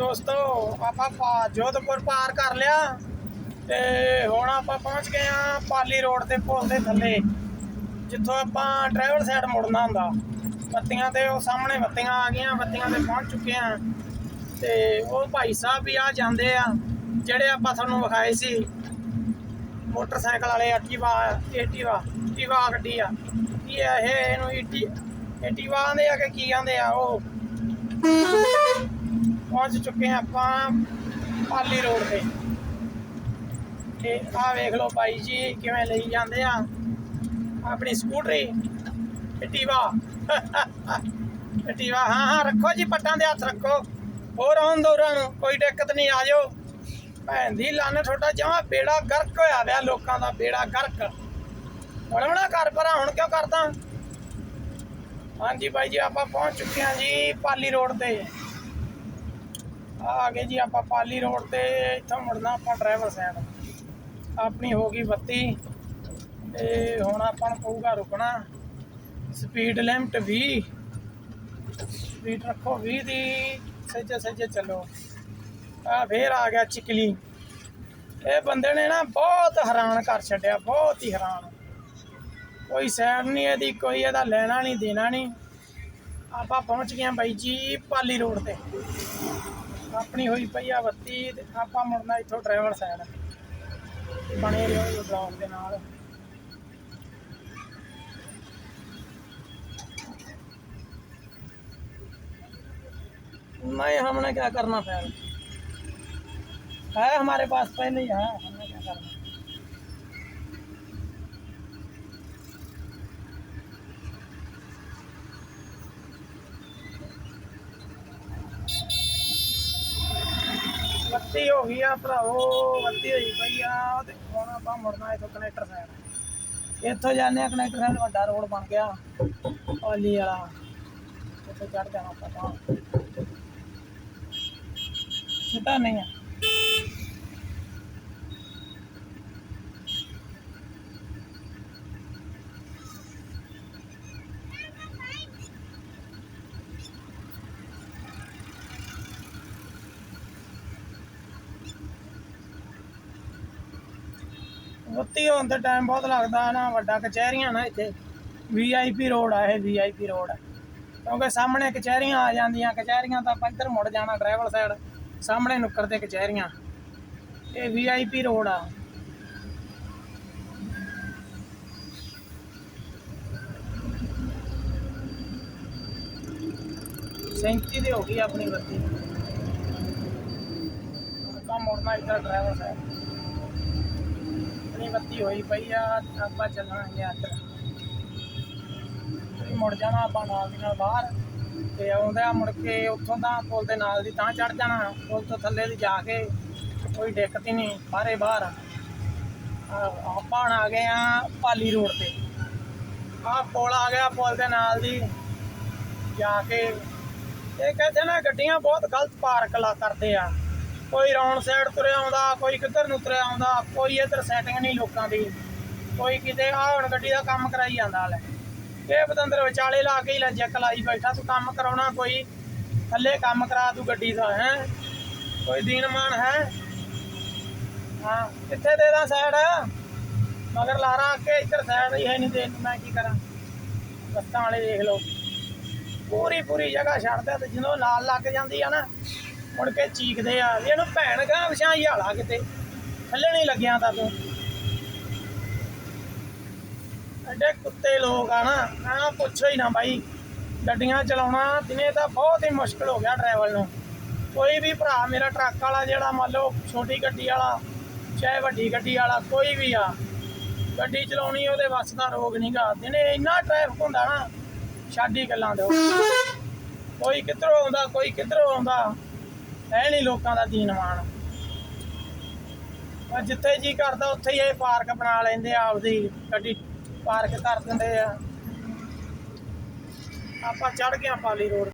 ਦੋਸਤੋ, ਆਪਾਂ ਜੋਧਪੁਰ ਪਾਰ ਕਰ ਲਿਆ ਤੇ ਹੁਣ ਆਪਾਂ ਪਹੁੰਚ ਗਏ ਆ ਪਾਲੀ ਰੋਡ ਤੇ ਪੁਲ ਦੇ ਥੱਲੇ, ਜਿੱਥੋਂ ਆਪਾਂ ਟਰੈਵਲ ਸਾਈਡ ਮੁੜਨਾ ਹੁੰਦਾ। ਬੱਤੀਆਂ ਤੇ ਉਹ ਸਾਹਮਣੇ ਬੱਤੀਆਂ ਆ ਗਈਆਂ, ਬੱਤੀਆਂ ਤੇ ਪਹੁੰਚ ਚੁੱਕੇ ਆ। ਤੇ ਉਹ ਭਾਈ ਸਾਹਿਬ ਵੀ ਆ ਜਾਂਦੇ ਆ, ਜਿਹੜੇ ਆਪਾਂ ਤੁਹਾਨੂੰ ਵਿਖਾਏ ਸੀ। ਮੋਟਰਸਾਈਕਲ ਵਾਲੇ ਐਕਟਿਵਾ ਐਕਟਿਵਾ ਐਕਟਿਵਾ ਗੱਡੀ ਆ। ਕੀ ਇਹ ਇਹਨੂੰ ਐਕਟਿਵਾ ਆਂਦੇ ਆ ਕਿ ਕੀ ਆਂਦੇ ਆ ਉਹ? ਪਹੁੰਚ ਚੁੱਕੇ ਹਾਂ ਆਪਾਂ ਪਾਲੀ ਰੋਡ ਤੇ। ਤੇ ਆਹ ਵੇਖ ਲਓ ਭਾਈ ਜੀ, ਕਿਵੇਂ ਲਈ ਜਾਂਦੇ ਆ। ਆਪਣੀ ਸਕੂਟਰੀ ਐਕਟਿਵਾ ਐਕਟਿਵਾ ਹਾਂ ਹਾਂ, ਰੱਖੋ ਜੀ, ਪੱਟਾਂ ਦੇ ਹੱਥ ਰੱਖੋ। ਹੋਰ ਆਉਣ ਦੋ ਨੂੰ ਕੋਈ ਦਿੱਕਤ ਨਹੀਂ, ਆ ਜਾਓ। ਭੈਣ ਦੀ ਲੰਨ ਤੁਹਾਡਾ ਜਮਾ ਬੇੜਾ ਗਰਕ ਹੋਇਆ ਵਿਆ ਲੋਕਾਂ ਦਾ ਬੇੜਾ ਗਰਕ। ਹੁਣ ਬਣਾ ਕਰ ਪਰਾਂ ਹੁਣ ਕਿਉਂ ਕਰਦਾ? ਹਾਂਜੀ ਬਾਈ ਜੀ, ਆਪਾਂ ਪਹੁੰਚ ਚੁੱਕੇ ਹਾਂ ਜੀ ਪਾਲੀ ਰੋਡ ਤੇ। ਆ ਗਏ ਜੀ ਆਪਾਂ ਪਾਲੀ ਰੋਡ ਤੇ, ਇੱਥੋਂ ਮੁੜਨਾ ਆਪਾਂ ਡਰਾਈਵਰ ਸਾਈਡ ਆਪਣੀ ਹੋ ਗਈ ਬੱਤੀ ਤੇ ਹੁਣ ਆਪਾਂ ਨੂੰ ਪਊਗਾ ਰੁਕਣਾ। ਸਪੀਡ ਲਿਮਟ 20 ਸਪੀਡ ਰੱਖੋ 20 ਦੀ ਸੱਜੇ ਸੱਜੇ ਚੱਲੋ। ਆ ਫੇਰ ਆ ਗਿਆ ਚਿਕਲੀ। ਇਹ ਬੰਦੇ ਨੇ ਨਾ ਬਹੁਤ ਹੈਰਾਨ ਕਰ ਛੱਡਿਆ, ਬਹੁਤ ਹੀ ਹੈਰਾਨ। ਕੋਈ ਸਾਈਡ ਨਹੀਂ ਇਹਦੀ, ਕੋਈ ਇਹਦਾ ਲੈਣਾ ਨਹੀਂ, ਦੇਣਾ ਨਹੀਂ। ਆਪਾਂ ਪਹੁੰਚ ਗਏ ਬਾਈ ਜੀ ਪਾਲੀ ਰੋਡ ਤੇ। ਆਪਣੀ ਹੋਈ ਪਈ ਆ ਬੱਤੀ ਤੇ ਆਪਾਂ ਮੁੜਨਾ ਇੱਥੋਂ ਡਰਾਈਵਰ ਸਾਈਡ ਬਣੇ ਰਹੋ ਬਲੌਗ ਦੇ ਨਾਲ नहीं हमने क्या करना फिर है हमारे पास पहले ही है हमने क्या ਬੱਤੀ ਹੋ ਗਈ ਆ ਭਰਾਵੋ ਬੱਤੀ ਹੋਈ ਪਈ ਆ ਤੇ ਹੁਣ ਆਪਾਂ ਮੁੜਨਾ ਇਥੋਂ ਕਨੈਕਟਰ ਸਾਈਡ ਇੱਥੋਂ ਜਾਂਦੇ ਆ ਕਨੈਕਟਰ ਸਾਈਡ ਵੱਡਾ ਰੋਡ ਬਣ ਗਿਆ ਔਲੀ ਵਾਲਾ। ਇੱਥੇ ਚੜ ਜਾਣਾ ਆਪਾਂ ਤਾਂ। ਸਿੱਧਾ ਨਹੀਂ ਆ। ਬੱਤੀ ਹੋਣ ਤੇ ਟਾਈਮ ਬਹੁਤ ਲੱਗਦਾ ਨਾ, ਵੱਡਾ ਕਚਹਿਰੀਆਂ ਨਾ ਇੱਥੇ। ਵੀਆਈਪੀ ਰੋਡ ਆ, ਇਹ ਵੀਆਈਪੀ ਰੋਡ ਹੈ ਕਿਉਂਕਿ ਸਾਹਮਣੇ ਕਚਹਿਰੀਆਂ ਆ ਜਾਂਦੀਆਂ, ਕਚਹਿਰੀਆਂ ਤਾਂ ਆਪਾਂ ਇੱਧਰ ਮੁੜ ਜਾਣਾ ਡਰਾਈਵਰ ਸਾਈਡ ਸਾਹਮਣੇ ਨੁੱਕਰ ਤੇ ਕਚਹਿਰੀਆਂ। ਇਹ ਵੀਆਈਪੀ ਰੋਡ ਆ। ਸੈਂਤੀ ਦੀ ਹੋ ਗਈ ਆਪਣੀ ਬੱਤੀ। ਆਪਾਂ ਮੁੜਨਾ ਇੱਧਰ ਡਰਾਈਵਰ ਸਾਈਡ ਆਪਣੀ ਬੱਤੀ ਹੋਈ ਪਈ ਆ, ਆਪਾਂ ਚੱਲਾਂਗੇ ਇੱਧਰ ਤੇ ਮੁੜ ਜਾਣਾ ਆਪਾਂ ਨਾਲ ਦੀ ਨਾਲ ਬਾਹਰ। ਤੇ ਆਉਂਦਾ ਮੁੜ ਕੇ ਉੱਥੋਂ ਦਾ ਪੁਲ ਦੇ ਨਾਲ ਦੀ ਤਾਂ ਚੜ ਜਾਣਾ। ਪੁਲ ਤੋਂ ਥੱਲੇ ਦੀ ਜਾ ਕੇ ਕੋਈ ਦਿੱਕਤ ਹੀ ਨਹੀਂ ਬਾਹਰੇ। ਬਾਹਰ ਆਪਾਂ ਹੁਣ ਆ ਗਏ ਆ ਪਾਲੀ ਰੋਡ ਤੇ। ਆਹ ਪੁਲ ਆ ਗਿਆ ਪੁਲ ਦੇ ਨਾਲ ਦੀ। ਜਾ ਕੇ, ਇਹ ਕਹਿੰਦੇ ਨਾ ਗੱਡੀਆਂ ਬਹੁਤ ਗਲਤ ਪਾਰਕ ਲਾ ਕਰਦੇ ਆ। ਕੋਈ ਰੌਣ ਸਾਈਡ ਤੁਰਿਆ ਆਉਂਦਾ, ਕੋਈ ਕਿੱਧਰ ਨੂੰ ਤੁਰਿਆ ਆਉਂਦਾ, ਕੋਈ ਇੱਧਰ ਸੈਟਿੰਗ ਨਹੀਂ ਲੋਕਾਂ ਦੀ। ਕੋਈ ਕਿਤੇ ਆ ਹੁਣ ਗੱਡੀ ਦਾ ਕੰਮ ਕਰਾਈ ਜਾਂਦਾ ਲੈ। ਇਹ ਬਤੰਦਰ ਵਿਚਾਲੇ ਲਾ ਕੇ ਹੀ ਲੈ ਜੱਕ ਲਾਈ ਬੈਠਾ, ਤੂੰ ਕੰਮ ਕਰਾਉਣਾ ਕੋਈ, ਥੱਲੇ ਕੰਮ ਕਰਾ ਤੂੰ ਗੱਡੀ ਦਾ, ਹੈ? ਕੋਈ ਦੀਨਮਾਨ ਹੈ? ਹਾਂ ਕਿੱਥੇ ਦੇ ਦਾਂ ਸਾਈਡ ਮਗਰ ਲਾਰਾ ਕੇ ਇੱਧਰ ਸਾਈਡ ਹੀ ਹੈ ਨਹੀਂ ਦੇ ਮੈਂ ਕੀ ਕਰਾਂ? ਬੱਤਾਂ ਵਾਲੇ ਦੇਖ ਲਓ। ਪੂਰੀ ਪੂਰੀ ਜਗ੍ਹਾ ਛੱਡਦਾ ਤੇ ਜਦੋਂ ਲਾਲ ਲੱਗ ਜਾਂਦੀ ਆ ਨਾ ਮੁੜ ਕੇ ਚੀਕਦੇ ਆ ਵੀ ਇਹਨੂੰ ਭੈਣ ਗਾ ਵਿਛਾਈ ਹਾਲਾ ਕਿਤੇ? ਥੱਲੇ ਨਹੀਂ ਲੱਗਿਆ ਤਾਂ ਤੂੰ। ਐਡੇ ਕੁੱਤੇ ਲੋਕ ਆ ਨਾ ਆ ਪੁੱਛੋ ਹੀ ਨਾ ਬਾਈ। ਗੱਡੀਆਂ ਚਲਾਉਣਾ ਦਿਨੇ ਤਾਂ ਬਹੁਤ ਹੀ ਮੁਸ਼ਕਲ ਹੋ ਗਿਆ ਡਰਾਈਵਰ ਨੂੰ। ਕੋਈ ਵੀ ਭਰਾ ਮੇਰਾ ਟਰੱਕ ਵਾਲਾ ਜਿਹੜਾ, ਮੰਨ ਲਓ ਛੋਟੀ ਗੱਡੀ ਵਾਲਾ, ਚਾਹੇ ਵੱਡੀ ਗੱਡੀ ਵਾਲਾ, ਕੋਈ ਵੀ ਆ। ਗੱਡੀ ਚਲਾਉਣੀ ਉਹਦੇ ਵੱਸ ਦਾ ਰੋਗ ਨਹੀਂਗਾ ਦਿਨੇ ਇੰਨਾ ਟ੍ਰੈਫਿਕ ਹੁੰਦਾ ਨਾ, ਛਾਡੀ ਗੱਲਾਂ ਦਿਓ। ਕੋਈ ਕਿੱਧਰੋਂ ਆਉਂਦਾ, ਕੋਈ ਕਿੱਧਰੋਂ ਆਉਂਦਾ। ਐ ਨਹੀਂ ਲੋਕਾਂ ਦਾ ਦੀਨਮਾਨ ਪਰ ਜਿੱਥੇ ਜੀ ਕਰਦਾ, ਉੱਥੇ ਹੀ ਇਹ ਪਾਰਕ ਬਣਾ ਲੈਂਦੇ ਆ, ਆਪਦੀ ਗੱਡੀ ਪਾਰਕ ਕਰ ਦਿੰਦੇ ਆ। ਆਪਾਂ ਚੜ ਗਏ ਪਾਲੀ ਰੋਡ।